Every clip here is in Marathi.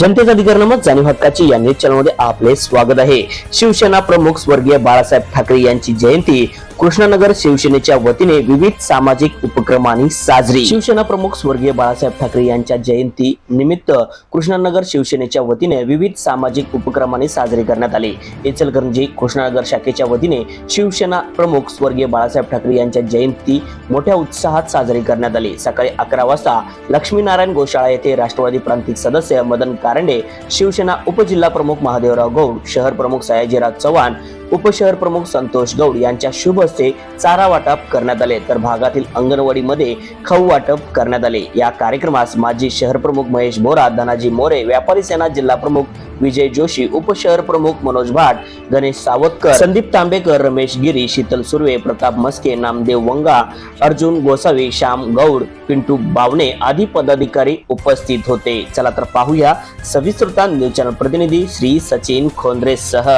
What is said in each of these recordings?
जनतेचा अधिकारनामा जाणीव हक्काची या न्यूज चॅनलमध्ये आपले स्वागत आहे. शिवसेना प्रमुख स्वर्गीय बाळासाहेब ठाकरे यांची जयंती. कृष्णानगर शिवसेनेच्या वतीने विविध सामाजिक उपक्रमांनी साजरी. शिवसेना प्रमुख स्वर्गीय बाळासाहेब ठाकरे यांच्या जयंती निमित्त कृष्णानगर शिवसेनेच्या वतीने विविध सामाजिक उपक्रमांनी साजरी करण्यात आली. इचलकरंजी कृष्णानगर शाखेच्या वतीने शिवसेना प्रमुख स्वर्गीय बाळासाहेब ठाकरे यांच्या जयंती मोठ्या उत्साहात साजरी करण्यात आली. सकाळी अकरा वाजता लक्ष्मीनारायण गोशाळा येथे राष्ट्रवादी प्रांतिक सदस्य मदन कारंडे शिवसेना उपजिल्हा प्रमुख महादेवराव गौड शहर प्रमुख सयाजीराव चव्हाण उपशहर प्रमुख संतोष गौड यांच्या शुभ हस्ते चारा वाटप करण्यात आले. तर भागातील अंगणवाडीमध्ये खाऊ वाटप करण्यात आले. या कार्यक्रमास माजी शहर प्रमुख महेश बोरा धनाजी मोरे व्यापारी सेना जिल्हा प्रमुख विजय जोशी उपशहर प्रमुख मनोज भाट गणेश सावतकर संदीप तांबेकर रमेश गिरी शीतल सुर्वे प्रताप मस्के नामदेव वंगा अर्जुन गोसावी श्याम गौड पिंटू बावणे आदी पदाधिकारी उपस्थित होते. चला तर पाहूया सविस्तृता न्यूज चॅनल प्रतिनिधी श्री सचिन खोंद्रे सह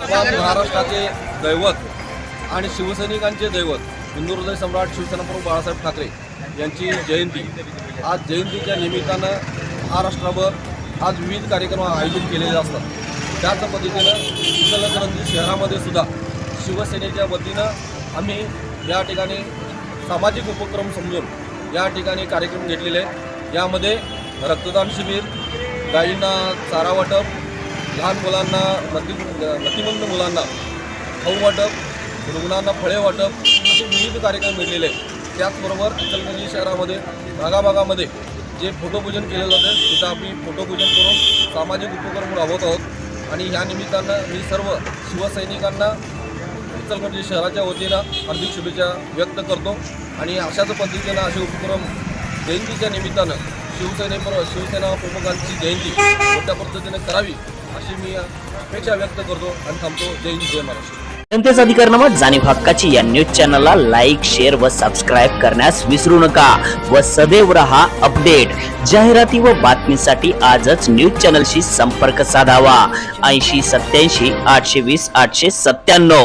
महाराष्ट्राचे दैवत आणि शिवसैनिकांचे दैवत हिंदू सम्राट शिवसेना प्रमुख बाळासाहेब ठाकरे यांची जयंती. आज जयंतीच्या निमित्तानं महाराष्ट्राभर आज विविध कार्यक्रम आयोजित केलेले असतात. त्याच पद्धतीनं इचलकरंजी शहरामध्ये सुद्धा शिवसेनेच्या वतीनं आम्ही या ठिकाणी सामाजिक उपक्रम समजून या ठिकाणी कार्यक्रम घेतलेले आहेत. यामध्ये रक्तदान शिबिर गायींना चारा वाटप लहान मुलांना मती मतिमंद मुलांना खाऊ वाटप रुग्णांना फळे वाटप असे विविध कार्यक्रम मिळलेले आहेत. त्याचबरोबर इचलकरंजी शहरामध्ये भागाभागामध्ये जे फोटोपूजन केलं जातं तिथं आम्ही फोटोपूजन करून सामाजिक उपक्रम राबवत आहोत. आणि ह्या निमित्तानं मी सर्व शिवसैनिकांना इचलकरंजी शहराच्या वतीनं हार्दिक शुभेच्छा व्यक्त करतो. आणि अशाच पद्धतीनं असे उपक्रम जयंतीच्या निमित्तानं शिवसेने शिवसेना प्रमुखांची जयंती मोठ्या पद्धतीने करावी. अशी मी अपेक्षा व्यक्त करतो आणि थांबतो. जय हिंद जय महाराष्ट्र. जनतेचा अधिकारनामा जाणीव हक्काची या न्यूज चॅनलला लाईक शेअर व सबस्क्राईब करण्यास विसरू नका व सदैव रहा अपडेट जाहिराती व बातमीसाठी आजच न्यूज चॅनलशी संपर्क साधावा. ऐंशी सत्याऐंशी आठशे वीस आठशे सत्त्याण्णव.